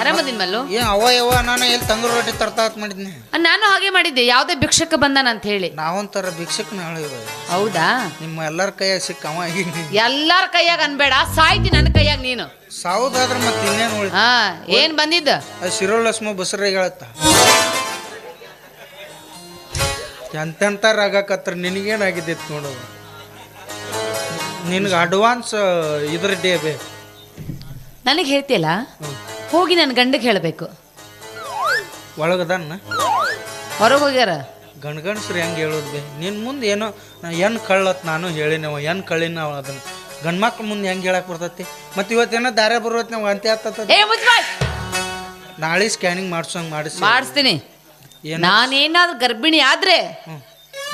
ಆರಾಮದಿನ್ ಮಲ್ಲು? ಏ ಅವ ಯವ್ವ ನಾನು ಎಲ್ಲಿ ತಂಗ್ರ ರೊಟ್ಟಿ ತರ್ತಾತ್ ಮಾಡಿದ್ನಿ. ನಾನು ಹಾಗೆ ಮಾಡಿದ್ದೆ. ಯಾವುದೇ ಭಿಕ್ಷಕ ಬಂದಾನ ಅಂತ ಹೇಳಿ. ನಾವೊಂಥರ ಭಿಕ್ಷಕನ ಹೇಳಿವ ಹೌದಾ? ನಿಮ್ಮ ಎಲ್ಲರ ಕೈಯಾಗ ಸಿಕ್ಕ ಅವ ಎಲ್ಲಾರ ಕೈಯಾಗ ಅನ್ಬೇಡ. ಸಾಯ್ತಿ ನನ್ನ ಕೈಯಾಗ ನೀನು. ಸಾವುದಾದ್ರ ಮತ್ತೆ ಇನ್ನೇನು ಉಳಿದ ಹಾ ಏನ್ ಬಂದಿದ್ದ? ಅದು ಶಿರೋಲಸ್ಮ ಬಸರ ಹೇಳತ್ತ. ಎಂತೆಂತ ರಾಗಕತ್ರ ನಿನಗೇನಾಗಿದ್ದಿತ್ತು ನೋಡು. ನಿನಗೆ ಅಡ್ವಾನ್ಸ್ ಇದ್ರ ಡೇ ಬೇಕು. ನನಗೆ ಹೇಳ್ತಿಯಲ್ಲ? ಹೋಗಿ ನನ್ನ ಗಂಡಕ್ಕೆ ಹೇಳಬೇಕು. ಒಳಗದನ್ನ ಹೊರಗೆ ಹೋಗ್ಯಾರ? ಗಂಡಸ್ರು ಹೆಂಗೆ ಹೇಳೋದು ಬೇ? ನಿನ್ನ ಮುಂದೆ ಏನೋ ಏನು ಕಳ್ಳತ್ ನಾನು ಹೇಳಿನವ ಏನು ಕಳ್ಳಿನ ಅದನ್ನು. ಗಂಡ ಮಕ್ಳು ಮುಂದೆ ಹೆಂಗೆ ಹೇಳಕ್ಕೆ ಬರ್ತೈತಿ? ಮತ್ತು ಇವತ್ತೇನೋ ದಾರೆ ಬರೋತ್ ನಾವು ಅಂತ ಆಗ್ತದ ಏ ಮುಚ್ಬಾಯ್ ನಾಳೆ ಸ್ಕ್ಯಾನಿಂಗ್ ಮಾಡಿಸೋಂಗೆ ಮಾಡಿಸಿ. ಮಾಡಿಸ್ತೀನಿ. ಏನು? ನಾನೇನಾದ್ರೂ ಗರ್ಭಿಣಿ ಆದ್ರೆ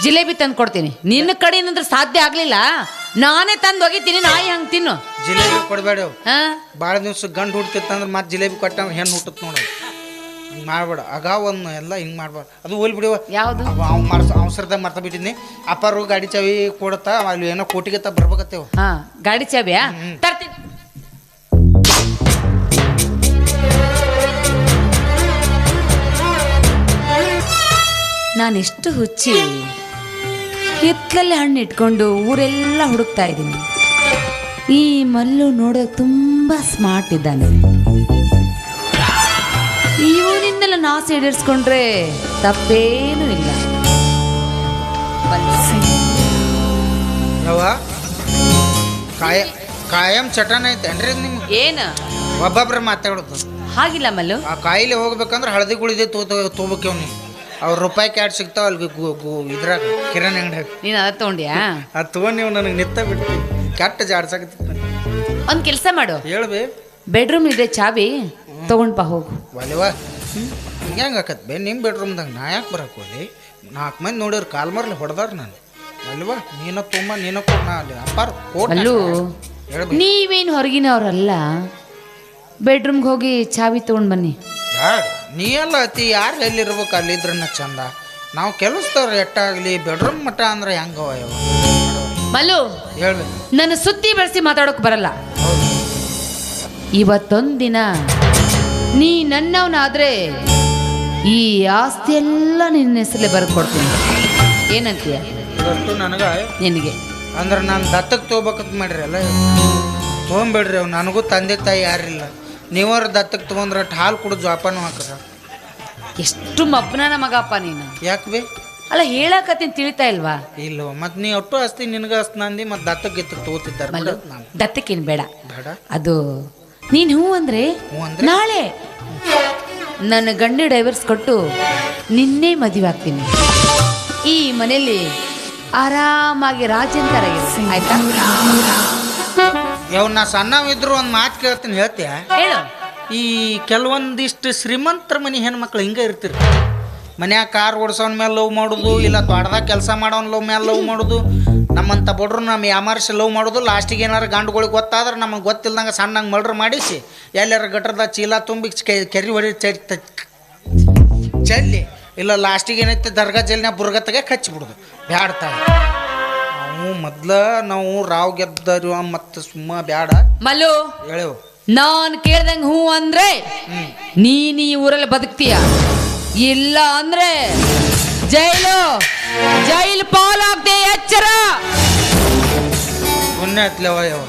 ಜಿಲೇಬಿ ತಂದು ಕೊಡ್ತೀನಿ. ನಿನ್ನ ಕಡೆಯಿಂದ ಸಾಧ್ಯ ಆಗ್ಲಿಲ್ಲ. ನಾನೇ ತಂದು ಹೋಗಿತೀನಿ ನಾಯಿ ಹಂಗ್ ತಿನ್ನು. ಜಿಲೇಬಿ ಕೊಡಬೇಡ ಹಾ? ಭಾಳ ದಿವ್ಸ ಗಂಡು ಹುಡ್ತಿತ್ತಂದ್ರೆ ಮತ್ತೆ ಜಿಲೇಬಿ ಕೊಟ್ಟ ಹೆಣ್ಣು ಹುಟ್ಟತ್ ನೋಡು. ಹಿಂಗೆ ಮಾಡ್ಬೇಡ. ಅಗಾವನ್ನು ಒಂದು ಎಲ್ಲ ಹಿಂಗೆ ಮಾಡ್ಬಾರ್ದು ಅದು ಹೋಲ್ ಬಿಡುವ ಯಾವುದು? ಅವ ಅವ್ನು ಮಾಡ್ಸ ಅವಸರದಾಗ ಮರ್ತ ಬಿಟ್ಟಿದ್ನಿ ಅಪ್ಪಾರು ಗಾಡಿ ಚಾವಿ ಕೊಡತ್ತಾ ಅಲ್ಲಿ ಏನೋ ಕೋಟಿಗೆ ತ ಬರ್ಬೇಕತ್ತೇವ. ಹಾ ಗಾಡಿ ಚಾವಿಯಾ? ತರ್ತೀನಿ. ನಾನೆಷ್ಟು ಹುಚ್ಚಿ? ಹಿತ್ತಲಲ್ಲಿ ಹಣ್ಣು ಇಟ್ಕೊಂಡು ಊರೆಲ್ಲ ಹುಡುಕ್ತಾ ಇದ್ದೀನಿ. ಈ ಮಲ್ಲು ನೋಡೋಕೆ ತುಂಬಾ ಸ್ಮಾರ್ಟ್ ಇದ್ದಾನೆ. ಇವನಿಂದಲ ನಾಸೆ ಈಡೇರಿಸ್ಕೊಂಡ್ರೆ ತಪ್ಪೇನೂ ಇಲ್ಲ. ಕಾಯ ಕಾಯಂ ಚಟನ ಐತೆ ನಿಮ್ಗೆ? ಏನು? ಒಬ್ಬೊಬ್ರು ಮಾತಾಡೋದು. ಹಾಗಿಲ್ಲ ಮಲ್ಲು? ಆ ಕಾಯಿಲೆ ಹೋಗ್ಬೇಕಂದ್ರೆ ಹಳದಿ ಗುಳಿದೆ ತೋ ತೊಗೋಬೇಕವ್ ನೀವು ಅವ್ರ ರೂಪಾಯಿ ಕ್ಯಾಟ್ ಸಿಗ್ತಾವ ಅಲ್ಲಿ ಗು ಗು ಇದ್ರಾಗ ಕಿರಾಣಿ ಅಂಗಡಿಯಾಗ. ನೀನು ಅದ ತಗೊಂಡ್ಯಾ? ಅದು ತೊಗೊಂಡು ನೀವು ನನಗೆ ನಿತ್ತ ಬಿಡ್ತೀನಿ ಕೆಟ್ಟ ಜಾಡ್ಸಾಕತ್ತಿತ್ತು ಒಂದ್ ಒಂದು ಕೆಲಸ ಮಾಡು. ಹೇಳ್ಬಿ ಬೆಡ್ರೂಮ್ ಇದೆ ಚಾವಿ ತಗೊಂಡ್ ಬಾ ಹೋಗು. ಒಲೆವಾ ಹೆಂಗೆ ಆಕತ್ ಬೇ ನಿಮ್ಮ ಬೆಡ್ರೂಮ್ದಾಗ ನಾ ಯಾಕೆ ಬರಕ್ಕೆ ಹೋಲಿ ನಾಲ್ಕು ಮಂದಿ ನೋಡಿರ್ ಕಾಲ್ ಮರ್ಲಿ ಹೊಡೆದಾರ ನಾನು. ಅಲ್ವಾ ನೀನ ತುಂಬ ನೀನ ಕೊಡ್ ನಾ ಅಲ್ಲಿ. ಅಪ್ಪಾರ ಕೋಟ್ ಅಲ್ಲೂ ಹೇಳ್ಬೇಕು ನೀವೇನು ಹೊರಗಿನವ್ರಲ್ಲ? ಬೆಡ್ರೂಮ್ಗೆ ಹೋಗಿ ಚಾವಿ ತಗೊಂಡ್ ಬನ್ನಿ. ಬ್ಯಾಡ. ನೀ ಎಲ್ಲ ಅತಿ ಯಾರು ಎಲ್ಲಿರ್ಬೇಕು ಅಲ್ಲಿದ್ರನ್ನ ಚಂದ. ನಾವು ಕೆಲಸದವ್ರು ಎಟ್ಟಾಗಲಿ ಬೆಡ್ರೂಮ್ ಮಠ ಅಂದ್ರೆ ಹೆಂಗವ ಯಾವ ಮಲ್ಲು ಹೇಳ್ಬೇಕು ನನ್ನ ಸುತ್ತಿ ಬೆಳೆಸಿ ಮಾತಾಡೋಕೆ ಬರಲ್ಲ. ಇವತ್ತೊಂದಿನ ನೀ ನನ್ನವನಾದ್ರೆ ಈ ಆಸ್ತಿ ಎಲ್ಲ ನಿನ್ನ ಹೆಸರಲ್ಲೇ ಬರೆದು ಕೊಡ್ತೀನಿ ಏನಂತೀಯ? ಇವತ್ತು ನನಗೆ ನಿನಗೆ. ಅಂದ್ರೆ ನಾನು ದತ್ತಕ್ಕೆ ತೊಗೋಬೇಕಂತ ಮಾಡ್ರಿ ಅಲ್ಲ ತೊಗೊಂಬೇಡ್ರಿ ಅವ್ ನನಗೂ ತಂದೆ ತಾಯಿ ಯಾರಿಲ್ಲ. ನೀವಾರ ದತ್ತಕ್ಕೆ ತೊಗೊಂಡ್ರೆ ಹಾಲು ಕುಡಿದು ಜೋಪಾನ ಹಾಕ್ರ. ಎಷ್ಟು ಮಬ್ಬನ ಮಗಪ್ಪ ನೀನು. ಯಾಕೆ ಬೇ? ಅಲ್ಲ ಹೇಳಕತ್ತೀನಿ ತಿಳಿತಾ ಇಲ್ವಾ? ಇಲ್ಲ ಮತ್ತೆ ನೀ ಒಟ್ಟು ಅಸ್ತಿ ನಿನಗೆ ಅಸ್ತ ನಂದಿ ಮತ್ತೆ ದತ್ತಕ್ಕೆ ಗಿತ್ತಕ್ಕೆ ತೊಗೋತಿದ್ದಾರೆ ಮಲ್ಲು ದತ್ತಕ್ಕೇನು ಬೇಡ. ಬೇಡ? ಅದು ನೀನು ಹ್ಞೂ ಅಂದ್ರೆ ಹ್ಞೂ ಅಂದ್ರೆ? ನಾಳೆ ನನ್ನ ಗಂಡ ಡೈವರ್ಸ್ ಕೊಟ್ಟು ನಿನ್ನೆ ಮದುವೆ ಆಗ್ತೀನಿ. ಈ ಮನೆಯಲ್ಲಿ ಆರಾಮಾಗಿ ರಾಜಂತರ ಇರು, ಆಯ್ತಾ? ಯಾವ ನಾ ಸಣ್ಣವಿದ್ರು ಒಂದು ಮಾತು ಕೇಳ್ತೀನಿ ಹೇಳ್ತೀಯ? ಹೇಳು. ಈ ಕೆಲವೊಂದಿಷ್ಟು ಶ್ರೀಮಂತರ ಮನೆ ಹೆಣ್ಮಕ್ಳು ಹಿಂಗೆ ಇರ್ತಿರ್. ಮನ್ಯಾಗ ಕಾರ್ ಓಡಿಸೋನ್ ಮೇಲೆ ಲವ್ ಮಾಡೋದು ಇಲ್ಲ ತೋಟದಾಗ ಕೆಲಸ ಮಾಡೋನ್ ಲವ್ ಮೇಲೆ ಲವ್ ಮಾಡೋದು ನಮ್ಮಂತ ಬಡ್ರು ನಮ್ಮ ಯಾಮಾರಿಸಿ ಲವ್ ಮಾಡೋದು ಲಾಸ್ಟಿಗೆ ಏನಾರು ಗಂಡುಗಳಿಗೆ ಗೊತ್ತಾದ್ರೆ ನಮಗೆ ಗೊತ್ತಿಲ್ದಂಗೆ ಸಣ್ಣಂಗೆ ಮರ್ಡ್ರ್ ಮಾಡಿಸಿ ಎಲ್ಲಾರ ಗಟ್ರದಾಗ ಚೀಲ ತುಂಬಿ ಕೆರಿ ಹೊಡಿ ಚಲ್ಲಿ ಇಲ್ಲ ಲಾಸ್ಟಿಗೆ ಏನೈತೆ ದರ್ಗಾ ಜಲ್ಲಿನ ಬುರ್ಗತ್ತಗೆ ಕಚ್ಚಿಬಿಡೋದು ಬ್ಯಾಡ್ತಾವೆ ನಾವು ಮೊದ್ಲ ನಾವು ರಾವ್ ಗೆದ್ದರು ಮತ್ತೆ ಸುಮ್ಮ ಬ್ಯಾಡ. ಮಲ್ಲು ಹೇಳೇವು ನಾನ್ ಕೇಳ್ದಂಗ್ ಹೂ ಅಂದ್ರೆ ನೀ ನೀನ್ ಈ ಊರಲ್ಲಿ ಬದುಕ್ತೀಯ? ಇಲ್ಲ ಅಂದ್ರೆ ಜೈಲು ಜೈಲು ಪಾಲಾಗ್ದೆ ಎಚ್ಚರ. ಪುಣ್ಯ ಹತ್ಲವ ಯಾವ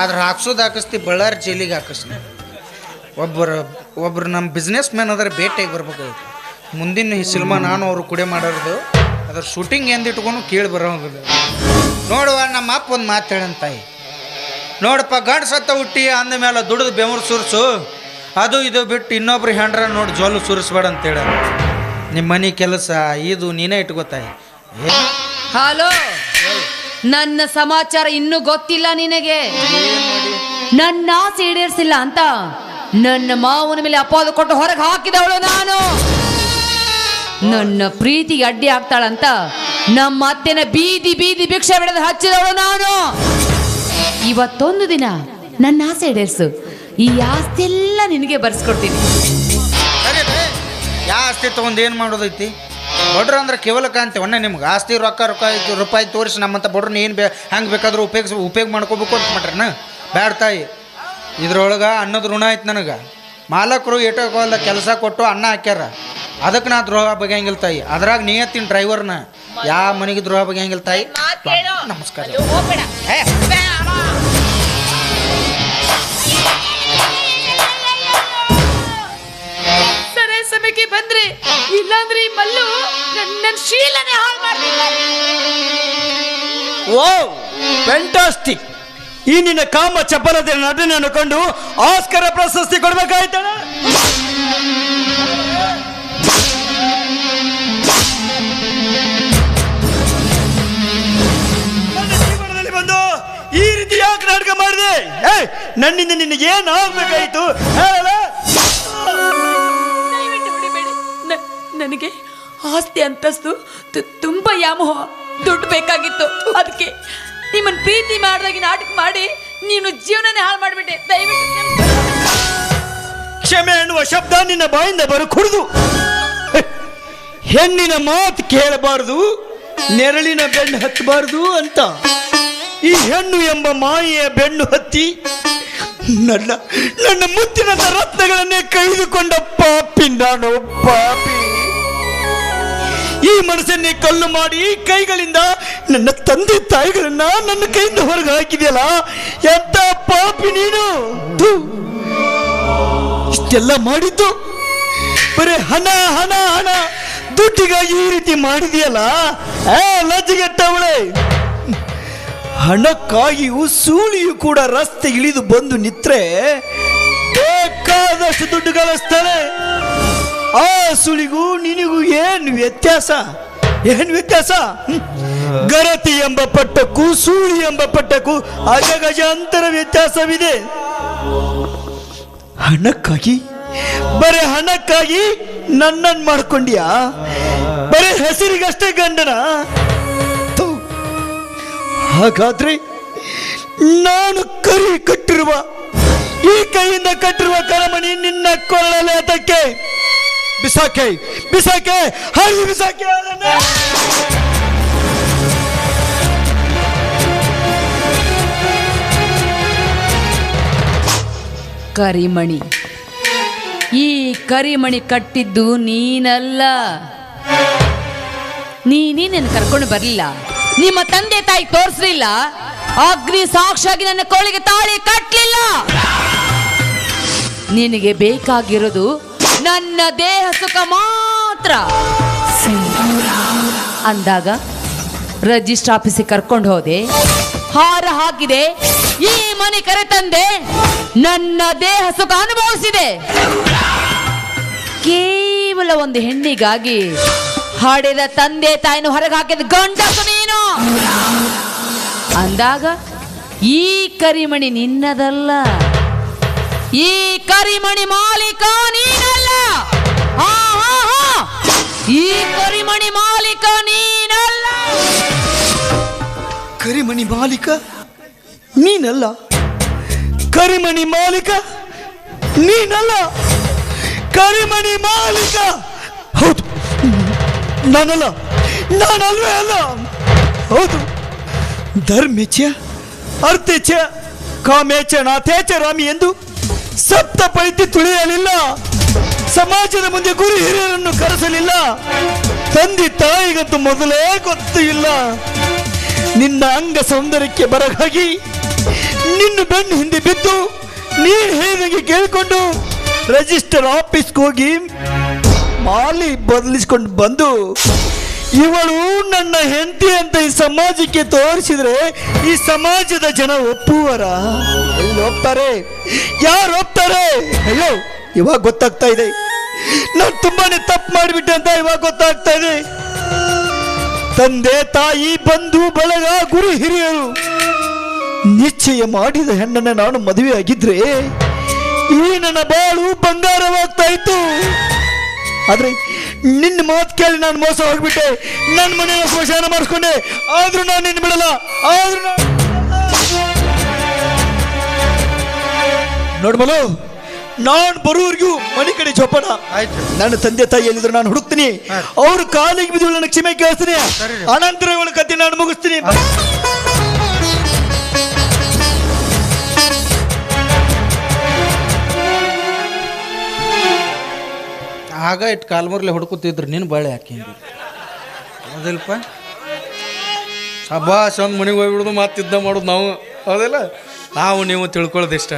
ಆದ್ರೆ ಹಾಕ್ಸೋದು ಹಾಕಿಸ್ತಿ ಬಳ್ಳಾರಿ ಜೈಲಿಗೆ ಹಾಕಿಸ್ನಿ ಒಬ್ಬರು ಒಬ್ರು ನಮ್ಮ ಬಿಸ್ನೆಸ್ ಮ್ಯಾನ್ ಅದ್ರ ಭೇಟಿಯಾಗಿ ಬರ್ಬೇಕಾಗಿತ್ತು. ಮುಂದಿನ ಈ ಸಿನಿಮಾ ನಾನು ಅವರು ಕುಡೆ ಮಾಡೋದು ಅದ್ರ ಶೂಟಿಂಗ್ ಎಂದಿಟ್ಕೊಂಡು ಕೇಳಿ ಬರೋಂಗಿಲ್ಲ ನೋಡುವ ನಮ್ಮ ಅಪ್ಪ ಒಂದು ಮಾತು ಹೇಳಂತ ತಾಯಿ. ನೋಡಪ್ಪ, ಗಂಡು ಸತ್ತ ಹುಟ್ಟಿ ಅಂದ ಮೇಲೆ ದುಡಿದು ಬೆವರು ಸುರಿಸು. ಅದು ಇದು ಬಿಟ್ಟು ಇನ್ನೊಬ್ರು ಹೆಂಡ್ರ ನೋಡಿ ಜೋಲು ಸುರಿಸ್ಬೇಡ ಅಂತೇಳ ನಿಮ್ಮ ಮನೆ ಕೆಲಸ, ಇದು ನೀನೇ ಇಟ್ಕೋತಾಯಿ ಹಲೋ? ನನ್ನ ಸಮಾಚಾರ ಇನ್ನೂ ಗೊತ್ತಿಲ್ಲ ನಿನಗೆ. ನನ್ನ ಆಸೆ ಈಡೇರಿಸಿಲ್ಲ ಅಂತ ನನ್ನ ಮಾವನ ಮೇಲೆ ಅಪವಾದ ಕೊಟ್ಟು ಹೊರಗೆ ಹಾಕಿದವಳು ನಾನು. ನನ್ನ ಪ್ರೀತಿಗೆ ಅಡ್ಡಿ ಆಗ್ತಾಳಂತ ನಮ್ಮ ಅತ್ತೆನ ಬೀದಿ ಬೀದಿ ಭಿಕ್ಷೆ ಬಿಡದ ಹಚ್ಚಿದವಳು ನಾನು. ಇವತ್ತೊಂದು ದಿನ ನನ್ನ ಆಸೆ ಈಡೇರಿಸು ಈ ಆಸ್ತಿ ಎಲ್ಲ ನಿನಗೆ ಬರ್ಸ್ಕೊಡ್ತೀನಿ. ಆಸ್ತಿ ತಗೊಂಡು ಏನು ಮಾಡೋದೈತಿ? ಬಡ್ರ ಅಂದ್ರೆ ಕೇವಲ ಕಾಂತಿ ಒಣ್ಣೆ ನಿಮ್ಗೆ ಆಸ್ತಿ ರೊಕ್ಕ ರೊಕ್ಕ ರೂಪಾಯಿ ತೋರಿಸಿ ನಮ್ಮಂತ ಬಡ್ರನ್ನ ಏನು ಬೇ ಹಂಗೆ ಬೇಕಾದ್ರೂ ಉಪಯೋಗಿಸ್ ಉಪಯೋಗ ಮಾಡ್ಕೋಬೇಕು ಅಂತ ಮಾಡ್ರನ ಬ್ಯಾಡ ತಾಯಿ. ಇದ್ರೊಳಗೆ ಅನ್ನದ ಋಣ ಐತೆ ನನಗೆ. ಮಾಲಕರು ಏಟೋಲ್ಲ ಕೆಲಸ ಕೊಟ್ಟು ಅನ್ನ ಹಾಕ್ಯಾರ. ಅದಕ್ಕೆ ನಾ ದ್ರೋಹ ಬಗೆಯಂಗಿಲ್ಲ ತಾಯಿ. ಅದ್ರಾಗ ನಿಯತ್ತಿನ ಡ್ರೈವರ್ನ ಯಾವ ಮನೆಗೆ ದ್ರೋಹ ಬಗೆಯಂಗಿಲ್ಲ ತಾಯಿ. ನಮಸ್ಕಾರ. ಸರಿ ಸಮಯಕ್ಕೆ ಬಂದ್ರಿ ಇಲ್ಲಾಂದ್ರೆ ಈ ಮಲ್ಲು ನನ್ನ ಶೀಲನೆ ಹಾಳು ಮಾಡ್ತಿದ್ದಾರೆ ಓ ಫ್ಯಾಂಟಾಸ್ಟಿಕ್ ಈ ನಿನ್ನ ಕಾಮ ಚಪಲತೆ ನಟನೆ ಅನ್ಕೊಂಡು ಆಸ್ಕರ ಪ್ರಶಸ್ತಿ ಕೊಡ್ಬೇಕಾಯ್ತಾಳ ರೀತಿ ಯಾಕೆ ನಾಟಕ ಮಾಡಿದೆ? ಏ ನನ್ನಿಂದ ನಿನಗೆ ಏನು ಆಗ್ಬೇಕಾಯ್ತು? ದಯವಿಟ್ಟು ಬಿಡಿಬೇಡಿ. ನ- ನನಗೆ ಆಸ್ತಿ ಅಂತಸ್ತು ತು- ತುಂಬಾ ಯಾಮೋಹ ದುಡ್ಡು ಬೇಕಾಗಿತ್ತು. ಅದಕ್ಕೆ ನಿಮ್ಮನ್ನ ಪ್ರೀತಿ ಮಾಡಿದಾಗ ನಾಟಕ ಮಾಡಿ ನೀನು ಜೀವನನೇ ಹಾಳು ಮಾಡಿಬಿಟ್ಟೆ. ದಯವಿಟ್ಟು ಕ್ಷಮಿಸಿ. ಕ್ಷಮೆ ಅನ್ನುವ ಶಬ್ದ ನಿನ್ನ ಬಾಯಿಂದ ಬರು ಕುಡಿದು. ಹೆಣ್ಣಿನ ಮಾತು ಕೇಳಬಾರದು ನೆರಳಿನ ಬೆನ್ನು ಹತ್ತಬಾರದು ಅಂತ. ಈ ಹೆಣ್ಣು ಎಂಬ ಮಾಯೆಯ ಬೆನ್ನು ಹತ್ತಿ ನನ್ನ ನನ್ನ ಮುತ್ತಿನ ರತ್ನಗಳನ್ನೇ ಕಳೆದುಕೊಂಡ ಪಾಪಿ ನಾನು, ಪಾಪಿ. ಈ ಮನಸ್ಸನ್ನೇ ಕಲ್ಲು ಮಾಡಿ ಕೈಗಳಿಂದ ನನ್ನ ತಂದೆ ತಾಯಿಗಳನ್ನ ನನ್ನ ಕೈಯಿಂದ ಹೊರಗೆ ಹಾಕಿದೆಯಲ್ಲ ಎಂತ ಪಾಪಿ ನೀನು. ಇಷ್ಟೆಲ್ಲ ಮಾಡಿದ್ದು ಬರೀ ಹಣ ಹಣ ಹಣ. ದುಡ್ಡಿಗಾಗಿ ಈ ರೀತಿ ಮಾಡಿದೆಯಲ್ಲ ಲಜ್ಜೆಗೆಟ್ಟವಳೆ. ಹಣಕ್ಕಾಗಿಯೂ ಸೂಳಿಯು ಕೂಡ ರಸ್ತೆ ಇಳಿದು ಬಂದು ನಿತ್ರೆ ಬೇಕಾದಷ್ಟು ದುಡ್ಡು ಗಳಿಸ್ತಾನೆ ಆ ಸುಳಿಗೂ ನಿನಗೂ ಏನು ವ್ಯತ್ಯಾಸ? ಏನು ವ್ಯತ್ಯಾಸ? ಗರತಿ ಎಂಬ ಪಟ್ಟಕ್ಕೂ ಸೂಳಿ ಎಂಬ ಪಟ್ಟಕ್ಕೂ ಅಜಗಜಾಂತರ ವ್ಯತ್ಯಾಸವಿದೆ. ಹಣಕ್ಕಾಗಿ? ಬರೀ ಹಣಕ್ಕಾಗಿ ನನ್ನನ್ ಮಾಡ್ಕೊಂಡ್ಯಾ? ಬರೀ ಹೆಸರಿಗಷ್ಟೇ ಗಂಡನ. ಹಾಗಾದ್ರೆ ನಾನು ಕರಿ ಕಟ್ಟಿರುವ, ಈ ಕೈಯಿಂದ ಕಟ್ಟಿರುವ ಕರಮಣಿ ನಿನ್ನ ಕೊಳ್ಳಲೆ ಅದಕ್ಕೆ. ಬಿಸಾಕೆ ಬಿಸಾಕೆ ಹರಿ ಬಿಸಾಕೆ ಕರಿಮಣಿ, ಈ ಕರಿಮಣಿ ಕಟ್ಟಿದ್ದು ನೀನಲ್ಲ. ನೀನೇ ನನ್ನ ಕರ್ಕೊಂಡು ಬರಲಿಲ್ಲ. ನಿಮ್ಮ ತಂದೆ ತಾಯಿ ತೋರಿಸಲಿಲ್ಲ, ಅಗ್ನಿ ಸಾಕ್ಷಿಯಾಗಿ ನನ್ನ ಕೋಳಿಗೆ ತಾಳಿ ಕಟ್ಟಲಿಲ್ಲ ನಿನಗೆ ಬೇಕಾಗಿರೋದು ನನ್ನ ದೇಹ ಸುಖ ಮಾತ್ರ. ಅಂದಾಗ ರಿಜಿಸ್ಟರ್ ಆಫೀಸಿಗೆ ಕರ್ಕೊಂಡು ಹೋದೆ. ಹಾರ ಹಾಕಿದೆ, ಈ ಮನೆ ಕರೆತಂದೆ ನನ್ನ ದೇಹ ಸುಖ ಅನುಭವಿಸಿದೆ. ಕೇವಲ ಒಂದು ಹೆಣ್ಣಿಗಾಗಿ ಹಾಡಿದ ತಂದೆ ತಾಯಿನ ಹೊರಗೆ ಹಾಕಿದ ಗಂಡಸು ನೀನು ಅಂದಾಗ, ಈ ಕರಿಮಣಿ ನಿನ್ನದಲ್ಲ. ಈ ಕರಿಮಣಿ ಮಾಲೀಕ ನೀನಲ್ಲ. ಈ ಕರಿಮಣಿ ಮಾಲೀಕ ನೀನಲ್ಲ. ಕರಿಮಣಿ ಮಾಲೀಕ ನೀನಲ್ಲ. ಕರಿಮಣಿ ಮಾಲೀಕ ನೀನಲ್ಲ. ಕರಿಮಣಿ ಮಾಲೀಕ ನಾನಲ್ಲ, ನಾನಲ್ವೇ ಅಲ್ಲ. ಹೌದು. ಧರ್ಮೇಚ್ಛ ಅರ್ಥೇಚ್ಛ ಕಾಮೇಚ ನಾಥೇಚ ರಾಮಿ ಎಂದು ಸಪ್ತ ಪೈತಿ ತುಳಿಯಲಿಲ್ಲ. ಸಮಾಜದ ಮುಂದೆ ಗುರು ಹಿರಿಯರನ್ನು ಕರೆಸಲಿಲ್ಲ. ತಂದೆ ತಾಯಿಗಂತೂ ಮೊದಲೇ ಗೊತ್ತು ಇಲ್ಲ. ನಿನ್ನ ಅಂಗ ಸೌಂದರ್ಯಕ್ಕೆ ಬರಹಾಗಿ ನಿನ್ನ ಬೆನ್ನು ಹಿಂದೆ ಬಿದ್ದು ನೀನು ಹೇಳಿದಂಗೆ ಕೇಳಿಕೊಂಡು ರಿಜಿಸ್ಟರ್ ಆಫೀಸ್ಗೆ ಹೋಗಿ ಮಾಲಿ ಬದಲಿಸ್ಕೊಂಡು ಬಂದು, ಇವಳು ನನ್ನ ಹೆಂಡತಿ ಅಂತ ಈ ಸಮಾಜಕ್ಕೆ ತೋರಿಸಿದ್ರೆ ಈ ಸಮಾಜದ ಜನ ಒಪ್ಪುವರ? ಎಲ್ಲಿ ಒಪ್ತಾರೆ? ಯಾರು ಒಪ್ತಾರೆ? ಅಯ್ಯೋ, ಇವಾಗ ಗೊತ್ತಾಗ್ತಾ ಇದೆ. ನಾನು ತುಂಬಾನೇ ತಪ್ಪು ಮಾಡಿಬಿಟ್ಟೆ ಅಂತ ಇವಾಗ ಗೊತ್ತಾಗ್ತಾ ಇದೆ. ತಂದೆ, ತಾಯಿ, ಬಂಧು, ಬಳಗ, ಗುರು, ಹಿರಿಯರು, ನಿಶ್ಚಯ ಮಾಡಿದ ಹೆಣ್ಣನ್ನ ನಾನು ಮದುವೆ ಆಗಿದ್ರೆ ಈ ನನ್ನ ಬಾಳು ಬಂಗಾರವಾಗ್ತಾ ಇತ್ತು. ಆದ್ರೆ ನಿನ್ನ ಮಾತು ಕೇಳಿ ನಾನು ಮೋಸ ಹೋಗ್ಬಿಟ್ಟೆ ನನ್ನ ಮನೆಯ ಸ್ಮಶಾನ ಮಾಡಿಸ್ಕೊಂಡೆ. ಆದ್ರೂ ನಾನು ನಿನ್ನ ಬಿಡಲ್ಲ. ಆದ್ರೂ ನೋಡ್ಬಲು ನಾನ್ ಬರುವವರೆಗೂ ಮನೆ ಕಡೆ ಆಯ್ತು. ನನ್ನ ತಂದೆ ತಾಯಿ ಎಲ್ಲಿದ್ರು ನಾನು ಹುಡುಕ್ತೀನಿ. ಅವ್ರ ಕಾಲಿಗೆ ಬಿದ್ದು ನನ್ನ ಕ್ಷಮೆ ಕೇಳಿಸ್ತೀನಿ. ಅನಂತರ ಇವಳ ಕತೆ ನಾನು ಮುಗಿಸ್ತೀನಿ. ಆಗ ಇಟ್ಟು ಕಾಲ್ಮರ್ಲೆ ಹುಡ್ಕೊತಿದ್ರು ನೀನು ಬಾಳೆ ಹಾಕಿಂದು ಹೌದಿಲ್ಪ? ಹಬ್ಬಾ ಚಂದ ಮನೆಗೆ ಹೋಗ್ಬಿಡೋದು ಮತ್ತಿದ್ದ ಮಾಡೋದು ನಾವು. ಹೌದಿಲ್ಲ? ನಾವು ನೀವು ತಿಳ್ಕೊಳ್ಳೋದು ಇಷ್ಟ.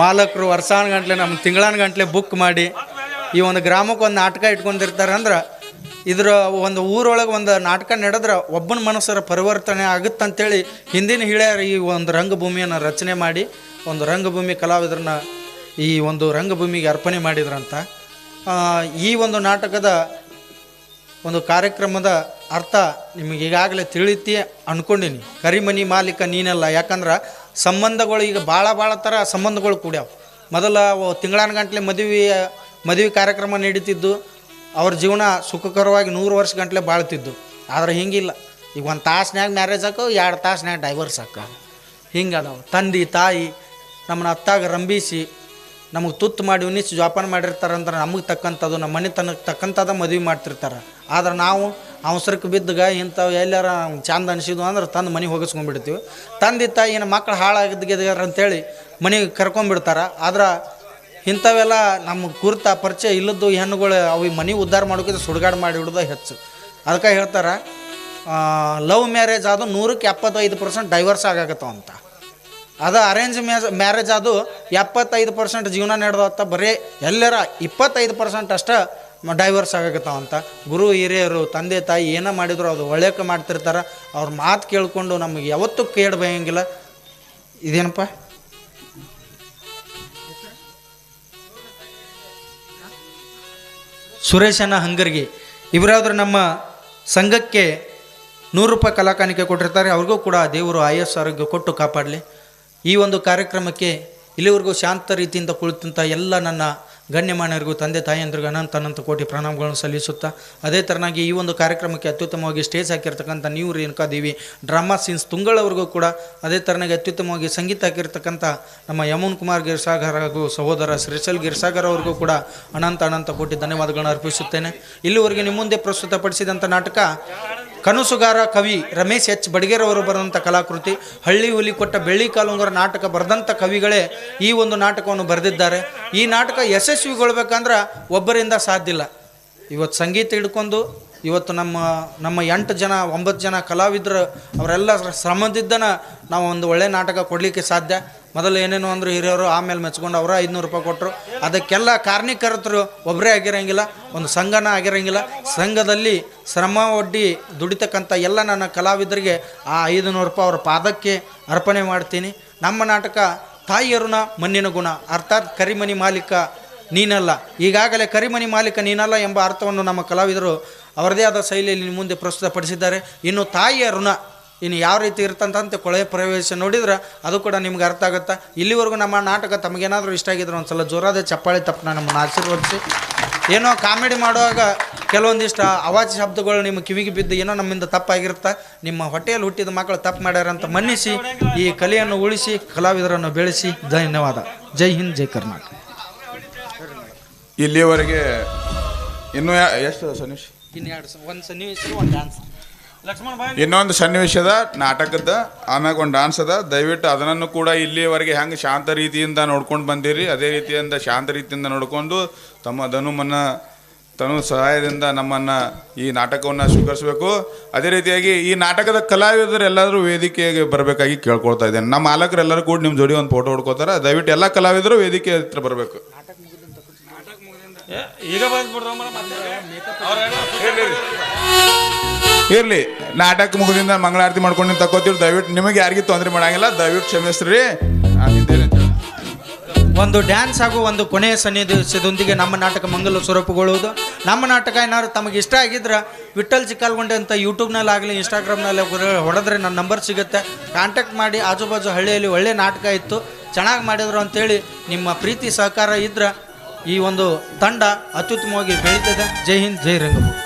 ಮಾಲಕರು ವರ್ಷಾನ ಗಂಟ್ಲೆ ನಮ್ಮ ತಿಂಗಳಾನ ಗಂಟ್ಲೆ ಬುಕ್ ಮಾಡಿ, ಈ ಒಂದು ಗ್ರಾಮಕ್ಕೆ ಒಂದು ನಾಟಕ ಇಟ್ಕೊಂಡಿರ್ತಾರಂದ್ರೆ ಇದ್ರ ಒಂದು ಊರೊಳಗೆ ಒಂದು ನಾಟಕ ನಡೆದ್ರೆ ಒಬ್ಬನ ಮನಸ್ಸರ ಪರಿವರ್ತನೆ ಆಗುತ್ತಂತೇಳಿ ಹಿಂದಿನ ಹಿಳಿಯರು ಈ ಒಂದು ರಂಗಭೂಮಿಯನ್ನು ರಚನೆ ಮಾಡಿ, ಒಂದು ರಂಗಭೂಮಿ ಕಲಾವಿದರನ್ನ ಈ ಒಂದು ರಂಗಭೂಮಿಗೆ ಅರ್ಪಣೆ ಮಾಡಿದ್ರಂತ. ಈ ಒಂದು ನಾಟಕದ ಒಂದು ಕಾರ್ಯಕ್ರಮದ ಅರ್ಥ ನಿಮಗೆ ಈಗಾಗಲೇ ತಿಳಿತಿ ಅನ್ಕೊಂಡಿನಿ. ಕರಿಮನಿ ಮಾಲೀಕ ನೀನಲ್ಲ, ಯಾಕಂದ್ರೆ ಸಂಬಂಧಗಳು ಈಗ ಭಾಳ ಭಾಳ ಥರ ಸಂಬಂಧಗಳು ಕೂಡ್ಯಾವ. ಮೊದಲ ತಿಂಗಳಾನ ಗಂಟ್ಲೆ ಮದುವೆ ಮದುವೆ ಕಾರ್ಯಕ್ರಮ ನಡೀತಿದ್ದು, ಅವ್ರ ಜೀವನ ಸುಖಕರವಾಗಿ ನೂರು ವರ್ಷ ಗಂಟ್ಲೆ ಬಾಳ್ತಿದ್ದು. ಆದ್ರೆ ಹಿಂಗಿಲ್ಲ. ಈಗ ಒಂದು ತಾಸ್ನ್ಯಾಗ ಮ್ಯಾರೇಜ್ ಹಾಕೋ, ಎರಡು ತಾಸ್ನ್ಯಾಗ ಡೈವರ್ಸ್ ಹಾಕ. ಹಿಂಗೆ ಅದಾವ ತಂದೆ, ತಾಯಿ, ನಮ್ಮನ್ನ ಅತ್ತಾಗ ರಂಬಿಸಿ ನಮಗೆ ತುತ್ತು ಮಾಡಿ ಉನ್ನಿಸಿ ಜೋಪಾನ ಮಾಡಿರ್ತಾರಂದ್ರೆ ನಮಗೆ ತಕ್ಕಂಥದ್ದು ನಮ್ಮ ತನಕ ತಕ್ಕಂಥದ್ದು ಮದುವೆ ಮಾಡ್ತಿರ್ತಾರೆ. ಆದ್ರೆ ನಾವು ಅವಸರಕ್ಕೆ ಬಿದ್ದಾಗ ಇಂಥವು ಎಲ್ಲಾರ ಚಂದ ಅನಿಸಿದ್ವು ಅಂದ್ರೆ ತಂದು ಮನೆಗೆ ಹೋಗಿಸ್ಕೊಂಡ್ಬಿಡ್ತೀವಿ ತಂದೆ ತಾಯಿ ಏನು ಮಕ್ಕಳು ಹಾಳಾಗಿದ್ದಾರ ಅಂತೇಳಿ ಮನೆಗೆ ಕರ್ಕೊಂಡ್ಬಿಡ್ತಾರೆ ಆದ್ರೆ ಇಂಥವೆಲ್ಲ ನಮ್ಮ ಕುರ್ತ ಪರಿಚಯ ಇಲ್ಲದ್ದು ಹೆಣ್ಣುಗಳು ಅವು ಮನೆ ಉದ್ಧಾರ ಮಾಡೋಕ್ಕಿಂತ ಸುಡುಗಾಡು ಮಾಡಿ ಹಿಡ್ದು ಹೆಚ್ಚು. ಅದಕ್ಕೆ ಹೇಳ್ತಾರೆ ಲವ್ ಮ್ಯಾರೇಜ್ ಅದು ನೂರಕ್ಕೆ ಎಪ್ಪತ್ತೈದು ಪರ್ಸೆಂಟ್ ಡೈವರ್ಸ್ ಆಗಾಕತ್ತಾವ ಅಂತ. ಅದು ಅರೇಂಜ್ ಮ್ಯಾಜ್ ಮ್ಯಾರೇಜ್ ಅದು ಎಪ್ಪತ್ತೈದು ಪರ್ಸೆಂಟ್ ಜೀವನ ನಡೆದತ್ತ, ಬರೀ ಎಲ್ಲರ ಇಪ್ಪತ್ತೈದು ಪರ್ಸೆಂಟ್ ಅಷ್ಟೇ ಡೈವರ್ಸ್ ಆಗಕತ್ತಾವಂತ ಗುರು, ಹಿರಿಯರು, ತಂದೆ, ತಾಯಿ ಏನೋ ಮಾಡಿದ್ರು ಅದು ಒಳ್ಳೆಕ ಮಾಡ್ತಿರ್ತಾರೆ. ಅವ್ರ ಮಾತು ಕೇಳಿಕೊಂಡು ನಮಗೆ ಯಾವತ್ತೂ ಕೇಳಿ ಬಯಂಗಿಲ್ಲ ಇದೇನಪ್ಪ? ಸುರೇಶನ ಹಂಗರ್ಗಿ, ಇವರಾದ್ರು ನಮ್ಮ ಸಂಘಕ್ಕೆ ನೂರು ರೂಪಾಯಿ ಕಲಾಕಾನಿಕೆ ಕೊಟ್ಟಿರ್ತಾರೆ. ಅವ್ರಿಗೂ ಕೂಡ ದೇವರು ಆಯಸ್ಸು, ಆರೋಗ್ಯ ಕೊಟ್ಟು ಕಾಪಾಡಲಿ. ಈ ಒಂದು ಕಾರ್ಯಕ್ರಮಕ್ಕೆ ಇಲ್ಲಿವರೆಗೂ ಶಾಂತ ರೀತಿಯಿಂದ ಕುಳಿತಂಥ ಎಲ್ಲ ನನ್ನ ಗಣ್ಯಮಾನ್ಯರಿಗೂ ತಂದೆ ತಾಯಿಯಂದ್ರಿಗೂ ಅನಂತ ಅನಂತ ಕೋಟಿ ಪ್ರಣಾಮಗಳನ್ನು ಸಲ್ಲಿಸುತ್ತಾ, ಅದೇ ಥರನಾಗಿ ಈ ಒಂದು ಕಾರ್ಯಕ್ರಮಕ್ಕೆ ಅತ್ಯುತ್ತಮವಾಗಿ ಸ್ಟೇಜ್ ಹಾಕಿರ್ತಕ್ಕಂಥ ನೀವು ರೇಣುಕಾ ದೇವಿ, ಡ್ರಾಮಾ ಸೀನ್ಸ್ ತುಂಗಳವರೆಗೂ ಕೂಡ ಅದೇ ಥರನಾಗಿ ಅತ್ಯುತ್ತಮವಾಗಿ ಸಂಗೀತ ಹಾಕಿರ್ತಕ್ಕಂಥ ನಮ್ಮ ಯಮುನ್ ಕುಮಾರ್ ಗಿರ್ಸಾಗರ್ ಹಾಗೂ ಸಹೋದರ ಶ್ರೀಶಲ್ ಗಿರ್ಸಾಗರ್ ಅವರಿಗೂ ಕೂಡ ಅನಂತ ಅನಂತ ಕೋಟಿ ಧನ್ಯವಾದಗಳನ್ನು ಅರ್ಪಿಸುತ್ತೇನೆ. ಇಲ್ಲಿವರೆಗೆ ನಿಮ್ಮ ಮುಂದೆ ಪ್ರಸ್ತುತಪಡಿಸಿದಂಥ ನಾಟಕ ಕನಸುಗಾರ ಕವಿ ರಮೇಶ್ ಎಚ್. ಬಡಿಗೇರವರು ಬರೆದಂಥ ಕಲಾಕೃತಿ, ಹಳ್ಳಿ ಹುಲಿ ಕೊಟ್ಟ ಬೆಳ್ಳಿ ಕಾಲುಂಗರ ನಾಟಕ ಬರೆದಂಥ ಕವಿಗಳೇ ಈ ಒಂದು ನಾಟಕವನ್ನು ಬರೆದಿದ್ದಾರೆ. ಈ ನಾಟಕ ಯಶಸ್ವಿಗೊಳ್ಬೇಕಂದ್ರೆ ಒಬ್ಬರಿಂದ ಸಾಧ್ಯ ಇಲ್ಲ. ಇವತ್ತು ಸಂಗೀತ ಹಿಡ್ಕೊಂಡು, ಇವತ್ತು ನಮ್ಮ ನಮ್ಮ ಎಂಟು ಜನ, ಒಂಬತ್ತು ಜನ ಕಲಾವಿದರು, ಅವರೆಲ್ಲ ಶ್ರಮದಿದ್ದನ ನಾವು ಒಂದು ಒಳ್ಳೆಯ ನಾಟಕ ಕೊಡಲಿಕ್ಕೆ ಸಾಧ್ಯ. ಮೊದಲು ಏನೇನು ಅಂದರು ಹಿರಿಯವರು ಆಮೇಲೆ ಮೆಚ್ಕೊಂಡು ಅವರ ಐದುನೂರು ರೂಪಾಯಿ ಕೊಟ್ಟರು ಅದಕ್ಕೆಲ್ಲ ಕಾರಣೀಕರ್ತರು ಒಬ್ಬರೇ ಆಗಿರಂಗಿಲ್ಲ, ಒಂದು ಸಂಘನ ಆಗಿರಂಗಿಲ್ಲ. ಸಂಘದಲ್ಲಿ ಶ್ರಮ ಒಡ್ಡಿ ದುಡಿತಕ್ಕಂಥ ಎಲ್ಲ ನನ್ನ ಕಲಾವಿದರಿಗೆ ಆ ಐದುನೂರು ರೂಪಾಯಿ ಅವ್ರ ಪಾದಕ್ಕೆ ಅರ್ಪಣೆ ಮಾಡ್ತೀನಿ. ನಮ್ಮ ನಾಟಕ ತಾಯಿಯರುಣ ಮಣ್ಣಿನ ಗುಣ. ಅರ್ಥಾತ್ ಕರಿಮನಿ ಮಾಲೀಕ ನೀನಲ್ಲ. ಈಗಾಗಲೇ ಕರಿಮನಿ ಮಾಲೀಕ ನೀನಲ್ಲ ಎಂಬ ಅರ್ಥವನ್ನು ನಮ್ಮ ಕಲಾವಿದರು ಅವರದೇ ಆದ ಶೈಲಿಯಲ್ಲಿ ಮುಂದೆ ಪ್ರಸ್ತುತಪಡಿಸಿದ್ದಾರೆ. ಇನ್ನು ತಾಯಿಯ ಋಣ ಇನ್ನು ಯಾವ ರೀತಿ ಇರ್ತಂತ ಕೊಳೆ ಪ್ರವೇಶ ನೋಡಿದ್ರೆ ಅದು ಕೂಡ ನಿಮ್ಗೆ ಅರ್ಥ ಆಗುತ್ತಾ. ಇಲ್ಲಿವರೆಗೂ ನಮ್ಮ ನಾಟಕ ತಮಗೇನಾದರೂ ಇಷ್ಟ ಆಗಿದ್ರೆ ಒಂದು ಸಲ ಜೋರಾದ ಚಪ್ಪಾಳೆ ತಪ್ಪನ್ನ ನಮ್ಮನ್ನು ಆಶೀರ್ವದಿಸಿ. ಏನೋ ಕಾಮಿಡಿ ಮಾಡುವಾಗ ಕೆಲವೊಂದಿಷ್ಟು ಅವಾಜ್ ಶಬ್ದಗಳು ನಿಮ್ಮ ಕಿವಿಗೆ ಬಿದ್ದು ಏನೋ ನಮ್ಮಿಂದ ತಪ್ಪಾಗಿರುತ್ತೆ. ನಿಮ್ಮ ಹೊಟ್ಟೆಯಲ್ಲಿ ಹುಟ್ಟಿದ ಮಕ್ಕಳು ತಪ್ಪು ಮಾಡ್ಯಾರಂತ ಮನ್ನಿಸಿ ಈ ಕಲೆಯನ್ನು ಉಳಿಸಿ ಕಲಾವಿದರನ್ನು ಬೆಳೆಸಿ ಧನ್ಯವಾದ. ಜೈ ಹಿಂದ್ ಜೈ ಕರ್ನಾಟಕ. ಇಲ್ಲಿಯವರೆಗೆ ಇನ್ನೂ ಎಷ್ಟು ಸನ್ನಿವೇಶ? ಇನ್ನೆರಡು ಒಂದು ಸನ್ನಿವೇಶ ಒಂದು ಡ್ಯಾನ್ಸ್ ಇನ್ನೊಂದು ಸನ್ನಿವೇಶದ ನಾಟಕದ ಆಮ್ಯಾಗ ಒಂದು ಡಾನ್ಸ್ ಅದ. ದಯವಿಟ್ಟು ಅದನ್ನು ಕೂಡ ಇಲ್ಲಿವರೆಗೆ ಹೆಂಗೆ ಶಾಂತ ರೀತಿಯಿಂದ ನೋಡ್ಕೊಂಡು ಬಂದಿರಿ ಅದೇ ರೀತಿಯಿಂದ ಶಾಂತ ರೀತಿಯಿಂದ ನೋಡಿಕೊಂಡು ತಮ್ಮ ಧನುಮನ್ನ ತನು ಸಹಾಯದಿಂದ ನಮ್ಮನ್ನ ಈ ನಾಟಕವನ್ನು ಸ್ವೀಕರಿಸಬೇಕು. ಅದೇ ರೀತಿಯಾಗಿ ಈ ನಾಟಕದ ಕಲಾವಿದರು ಎಲ್ಲರೂ ವೇದಿಕೆಗೆ ಬರಬೇಕಾಗಿ ಕೇಳ್ಕೊಳ್ತಾ ಇದ್ದೇನೆ. ನಮ್ಮ ಆಲಕರೆಲ್ಲರೂ ಎಲ್ಲರೂ ಕೂಡ ನಿಮ್ಮ ಜೋಡಿ ಒಂದು ಫೋಟೋ ಹೊಡ್ಕೋತಾರೆ ದಯವಿಟ್ಟು ಎಲ್ಲ ಕಲಾವಿದರು ವೇದಿಕೆ ಹತ್ರ ಬರಬೇಕು. ಇರ್ಲಿ, ನಾಟಕ ಮುಗಿದಿಂದ ಮಂಗಳಾರತಿ ಮಾಡ್ಕೊಂಡು ತಕೋತೀವಿ ದಯವಿಟ್ಟು ನಿಮಗೆ ಯಾರಿಗೂ ತೊಂದರೆ ಮಾಡಂಗಿಲ್ಲ, ದಯವಿಟ್ಟು ಕ್ಷಮಿಸ್ರಿ. ಒಂದು ಡ್ಯಾನ್ಸ್ ಹಾಗೂ ಒಂದು ಕೊನೆಯ ಸನ್ನಿವೇಶದೊಂದಿಗೆ ನಮ್ಮ ನಾಟಕ ಮಂಗಲ ಸ್ವರೂಪಗೊಳ್ಳುವುದು. ನಮ್ಮ ನಾಟಕ ಏನಾದ್ರು ತಮಗೆ ಇಷ್ಟ ಆಗಿದ್ರೆ ವಿಠಲ್ ಚಿಕ್ಕಲ್ಗೊಂಡೆ ಅಂತ ಯೂಟ್ಯೂಬ್ನಲ್ಲಿ ಆಗಲಿ ಇನ್ಸ್ಟಾಗ್ರಾಮ್ನಲ್ಲಿ ಹೊಡೆದ್ರೆ ನನ್ನ ನಂಬರ್ ಸಿಗುತ್ತೆ. ಕಾಂಟ್ಯಾಕ್ಟ್ ಮಾಡಿ, ಆಜುಬಾಜು ಹಳ್ಳಿಯಲ್ಲಿ ಒಳ್ಳೆ ನಾಟಕ ಇತ್ತು, ಚೆನ್ನಾಗಿ ಮಾಡಿದ್ರು ಅಂತೇಳಿ ನಿಮ್ಮ ಪ್ರೀತಿ ಸಹಕಾರ ಇದ್ರೆ ಈ ಒಂದು ತಂಡ ಅತ್ಯುತ್ತಮವಾಗಿ ಬೆಳೀತದೆ. ಜೈ ಹಿಂದ್, ಜೈ ರಂಗಭೂಮಿ.